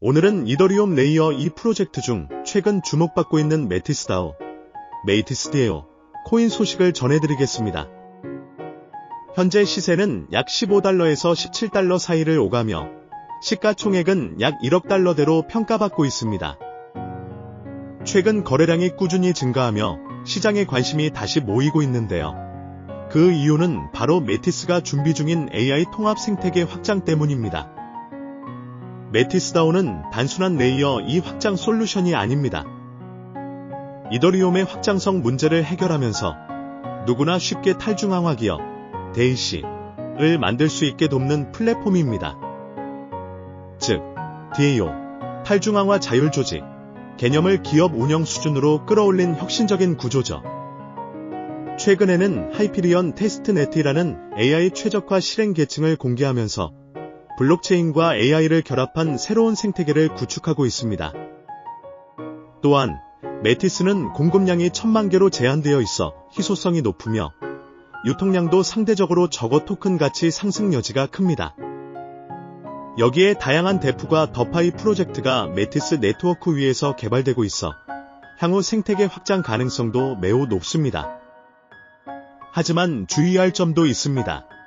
오늘은 이더리움 레이어 2 프로젝트 중 최근 주목받고 있는 메티스다오, 메이티스디에오 코인 소식을 전해드리겠습니다. 현재 시세는 약 15달러에서 17달러 사이를 오가며 시가총액은 약 1억 달러대로 평가받고 있습니다. 최근 거래량이 꾸준히 증가하며 시장에 관심이 다시 모이고 있는데요. 그 이유는 바로 메티스가 준비 중인 AI 통합 생태계 확장 때문입니다. 메티스다오는 단순한 레이어 2 확장 솔루션이 아닙니다. 이더리움의 확장성 문제를 해결하면서 누구나 쉽게 탈중앙화 기업, 데이시를 만들 수 있게 돕는 플랫폼입니다. 즉, DAO, 탈중앙화 자율조직, 개념을 기업 운영 수준으로 끌어올린 혁신적인 구조죠. 최근에는 하이피리언 테스트네트라는 AI 최적화 실행 계층을 공개하면서 블록체인과 AI를 결합한 새로운 생태계를 구축하고 있습니다. 또한 메티스는 공급량이 천만 개로 제한되어 있어 희소성이 높으며 유통량도 상대적으로 적어 토큰 가치 상승 여지가 큽니다. 여기에 다양한 데프과 더파이 프로젝트가 메티스 네트워크 위에서 개발되고 있어 향후 생태계 확장 가능성도 매우 높습니다. 하지만 주의할 점도 있습니다.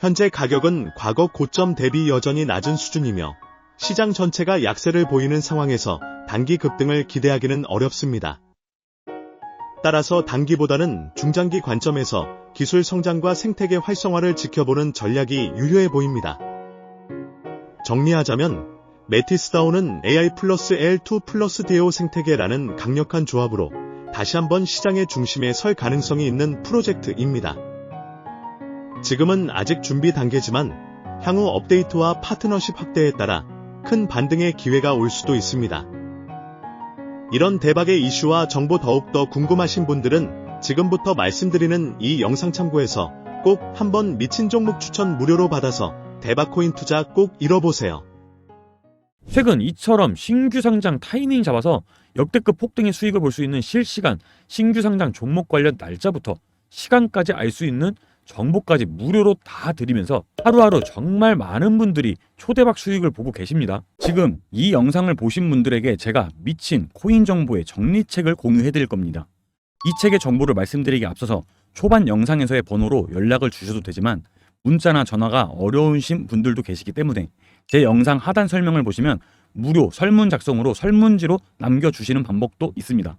현재 가격은 과거 고점 대비 여전히 낮은 수준이며 시장 전체가 약세를 보이는 상황에서 단기 급등을 기대하기는 어렵습니다. 따라서 단기보다는 중장기 관점에서 기술 성장과 생태계 활성화를 지켜보는 전략이 유효해 보입니다. 정리하자면 메티스다오는 AI 플러스 L2 플러스 데오 생태계라는 강력한 조합으로 다시 한번 시장의 중심에 설 가능성이 있는 프로젝트입니다. 지금은 아직 준비 단계지만 향후 업데이트와 파트너십 확대에 따라 큰 반등의 기회가 올 수도 있습니다. 이런 대박의 이슈와 정보 더욱더 궁금하신 분들은 지금부터 말씀드리는 이 영상 참고해서 꼭 한번 미친 종목 추천 무료로 받아서 대박 코인 투자 꼭 잃어보세요. 최근 이처럼 신규 상장 타이밍 잡아서 역대급 폭등의 수익을 볼 수 있는 실시간 신규 상장 종목 관련 날짜부터 시간까지 알 수 있는 정보까지 무료로 다 드리면서 하루하루 정말 많은 분들이 초대박 수익을 보고 계십니다. 지금 이 영상을 보신 분들에게 제가 미친 코인 정보의 정리책을 공유해 드릴 겁니다. 이 책의 정보를 말씀드리기 앞서서 초반 영상에서의 번호로 연락을 주셔도 되지만 문자나 전화가 어려우신 분들도 계시기 때문에 제 영상 하단 설명을 보시면 무료 설문 작성으로 설문지로 남겨주시는 방법도 있습니다.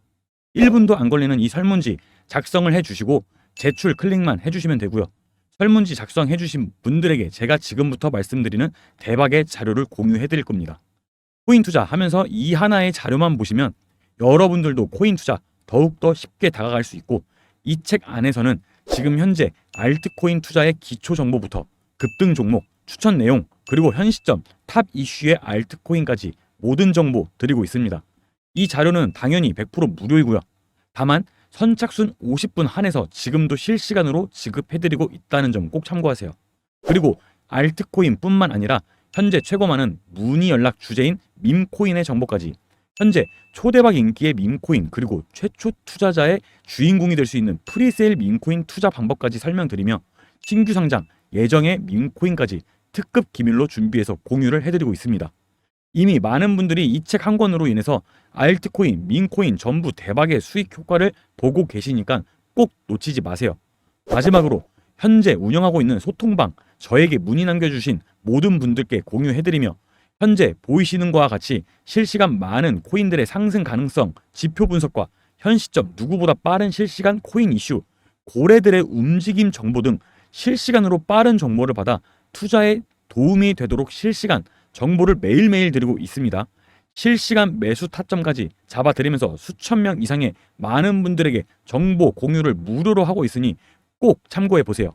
1분도 안 걸리는 이 설문지 작성을 해주시고 제출 클릭만 해주시면 되고요. 설문지 작성해주신 분들에게 제가 지금부터 말씀드리는 대박의 자료를 공유해드릴 겁니다. 코인 투자 하면서 이 하나의 자료만 보시면 여러분들도 코인 투자 더욱더 쉽게 다가갈 수 있고 이 책 안에서는 지금 현재 알트코인 투자의 기초 정보부터 급등 종목, 추천 내용, 그리고 현 시점 탑 이슈의 알트코인까지 모든 정보 드리고 있습니다. 이 자료는 당연히 100% 무료이고요. 다만 선착순 50분 한해서 지금도 실시간으로 지급해드리고 있다는 점 꼭 참고하세요. 그리고 알트코인뿐만 아니라 현재 최고 많은 문의 연락 주제인 밈코인의 정보까지 현재 초대박 인기의 밈코인 그리고 최초 투자자의 주인공이 될 수 있는 프리세일 밈코인 투자 방법까지 설명드리며 신규 상장 예정의 밈코인까지 특급 기밀로 준비해서 공유를 해드리고 있습니다. 이미 많은 분들이 이 책 한 권으로 인해서 알트코인, 민코인 전부 대박의 수익 효과를 보고 계시니까 꼭 놓치지 마세요. 마지막으로 현재 운영하고 있는 소통방 저에게 문의 남겨주신 모든 분들께 공유해드리며 현재 보이시는 것과 같이 실시간 많은 코인들의 상승 가능성, 지표 분석과 현 시점 누구보다 빠른 실시간 코인 이슈, 고래들의 움직임 정보 등 실시간으로 빠른 정보를 받아 투자에 도움이 되도록 실시간 정보를 매일매일 드리고 있습니다. 실시간 매수 타점까지 잡아드리면서 수천 명 이상의 많은 분들에게 정보 공유를 무료로 하고 있으니 꼭 참고해 보세요.